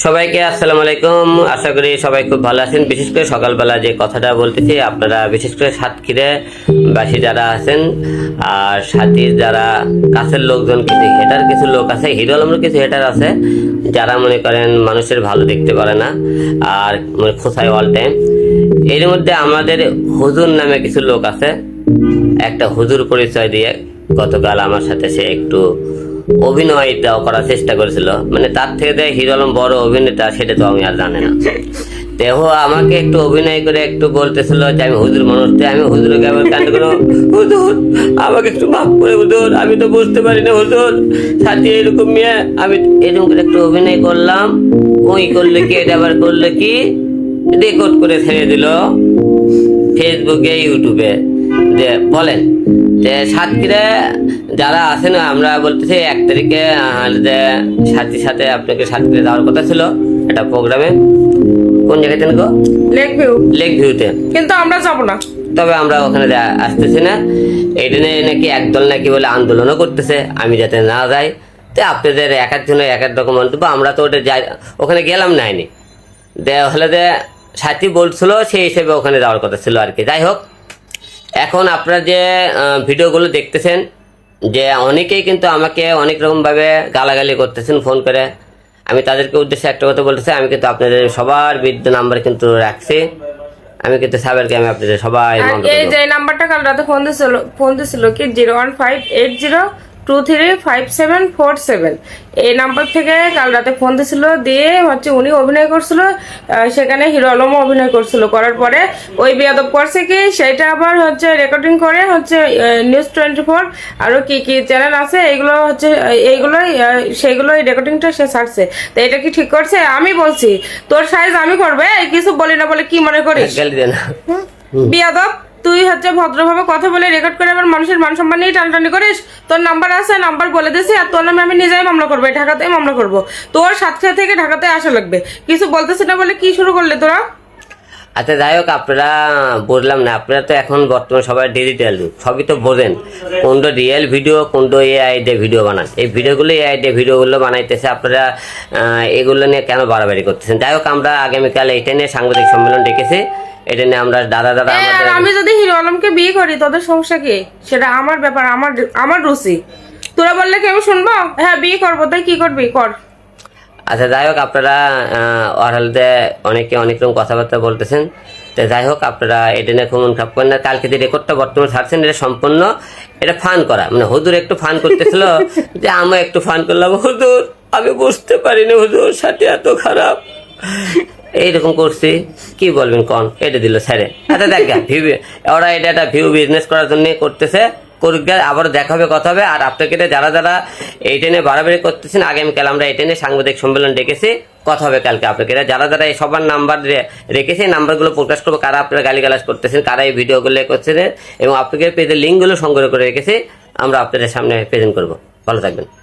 সবাইকে আসসালামু আলাইকুম। আশা করি সবাই খুব ভালো আছেন। বিশেষ করে সকালবেলা যে কথাটা বলতেছি, আপনারা বিশেষ করে সাতক্ষীরে বাসী যারা আছেন আর সাথীর যারা কাছের লোকজন কিছু, হেটার কিছু লোক আছে, হিরো আলমের কিছু হেটার আছে, যারা মনে করেন মানুষের ভালো দেখতে পারে না আর মানে খোঁচায় অল টাইম এর মধ্যে আমাদের হুজুর নামে কিছু লোক আছে। একটা হুজুর পরিচয় দিয়ে গতকাল আমার সাথে সে একটু করার চেষ্টা করেছিল। মানে তার থেকে হিরো আলম বড় অভিনেতা, সেটা তো আমি আর জানি না। দেহ আমাকে একটু অভিনয় করে একটু বলতেছিল যে, আমি হুজুর মানুষ আমি হুজুরকে আবার কান্ড করো হুজুর, আমাকে একটু মাফ করে হুজুর, আমি তো বুঝতে পারি না হুজুর। সাথে এরকম মেয়ে, আমি এরকম করে একটু অভিনয় করলাম। ওই করলে কি, এটা আবার করলে কি? রেকর্ড করে ছেড়ে দিল। ফেসবুকে ইউটিউবে যে বলেন যে সাতক্ষীরে যারা আছেন আমরা বলতেছি এক তারিখে যে সাথীর সাথে আপনাকে সাতক্ষীরে যাওয়ার কথা ছিল একটা প্রোগ্রামে। কোন জায়গাতে গো? লেক ভিউ লেক ভিউতে কিন্তু আমরা যাব না। তবে আমরা ওখানে আসতেছি না। এইটা নিয়ে নাকি একদল নাকি বলে আন্দোলনও করতেছে আমি যাতে না যাই। তো আপনাদের এক এক জনের এক এক রকম মন্তব্য আমরা তো ওটা যাই ওখানে গেলাম নাইনি দে হলে যে সাথী বলছিল সেই হিসেবে ওখানে যাওয়ার কথা ছিল আর কি। যাই হোক এখন আপনারা যে ভিডিওগুলো দেখতেছেন যে অনেকেই কিন্তু আমাকে অনেক রকমভাবে গালাগালি করতেছেন ফোন করে। আমি তাদেরকে উদ্দেশ্যে একটা কথা বলতেছি আমি কিন্তু আপনাদের সবার বৃদ্ধ নাম্বার কিন্তু রাখছি। আমি কিন্তু সাবেরকে আমি আপনাদের সবাই এই। যে নাম্বারটা কাল রাতে ফোন দিছিল ফোন দিছিল কি? Zero one five eight zero two three five seven four seven এই নাম্বার থেকে কাল রাতে ফোন দিছিল দিয়ে হচ্ছে উনি অভিনয় করছিল সেখানে হিরো আলমও অভিনয় করছিল। করার পরে ওই বিয়াদব করছে কি সেটা আবার হচ্ছে রেকর্ডিং করে হচ্ছে নিউজ টোয়েন্টি ফোর আরও কি কি চ্যানেল আছে এইগুলো হচ্ছে এইগুলোই সেইগুলোই রেকর্ডিংটা সে ছাড়ছে। তো এটা কি ঠিক করছে? আমি বলছি তোর সাইজ আমি করবে কিছু বলি না বলে কি মনে করিস? বিয়াদব? তুই হচ্ছে ভদ্রভাবে কথা বলে রেকর্ড করে আবার মানুষের মান সম্মান নিয়ে টানটানি করিস? তোর নাম্বার আছে নাম্বার বলে দিছি আর তোর নামে আমি নিজেই মামলা করব ঢাকাতেই মামলা করব। তোর সাতক্ষীরা থেকে ঢাকাতে আসা লাগবে। কিছু বলতেছি না বলে কি শুরু করলে তোরা? আচ্ছা যাই হোক আপনারা বললাম না আপনারা তো এখন বর্তমানে সবাই ডিজিটাল যুগ সবই তো বোঝেন। কোনটা রিয়েল ভিডিও কোনটা এআই দিয়ে ভিডিও বানান। এই ভিডিওগুলো এআই দিয়ে ভিডিওগুলো বানাইতেছে আপনারা এগুলো নিয়ে কেন বাড়াবাড়ি করতেছেন? যাই হোক আমরা আগামীকাল এটা নিয়ে সাংবাদিক সম্মেলন ডেকেছি। এটা নিয়ে আমরা দাদা দাদা আমাদের আমি যদি হিরো আলমকে বিয়ে করি তোদের সমস্যা কি? সেটা আমার ব্যাপার আমার আমার রুচি। তোরা বললে কি আমি শুনব? হ্যাঁ বিয়ে করব তাই কি করবি? কর। আচ্ছা যাই হোক আপনারা ওয়ারহালতে অনেকে অনেক রকম কথাবার্তা বলতেছেন। তো যাই হোক আপনারা এটা নিয়ে খুব মন খারাপ করেন না। কালকে যে রেকর্ডটা বর্তমানে ছাড়ছেন এটা সম্পূর্ণ এটা ফান করা। মানে হুদুর একটু ফান করতেছিল যে আমি একটু ফান করলাম। হুদুর আমি বুঝতে পারিনি হুদুর সাথে এত খারাপ। এইরকম করছি। কি বলবেন কন? এটা দিল স্যারে। আচ্ছা দেখ ভিউ ওরা এটা একটা ভিউ বিজনেস করার জন্য করতেছে। গে, আবার দেখা হবে কথা হবে। আর আপনাকে যারা যারা এইটা নিয়ে বাড়াবাড়ি করতেছেন আগামীকাল আমরা এই নিয়ে সাংবাদিক সম্মেলন ডেকেছি কথা হবে কালকে আপনাকে। যারা যারা এই সবার নাম্বার রেখেছে এই নাম্বারগুলো প্রকাশ করব কারা আপনারা গালিগালাজ করতেছেন কারা এই ভিডিওগুলো করছেন এবং আপনাকে পেজের লিঙ্কগুলো সংগ্রহ করে রেখেছে আমরা আপনাদের সামনে প্রেজেন্ট করব। ভালো থাকবেন।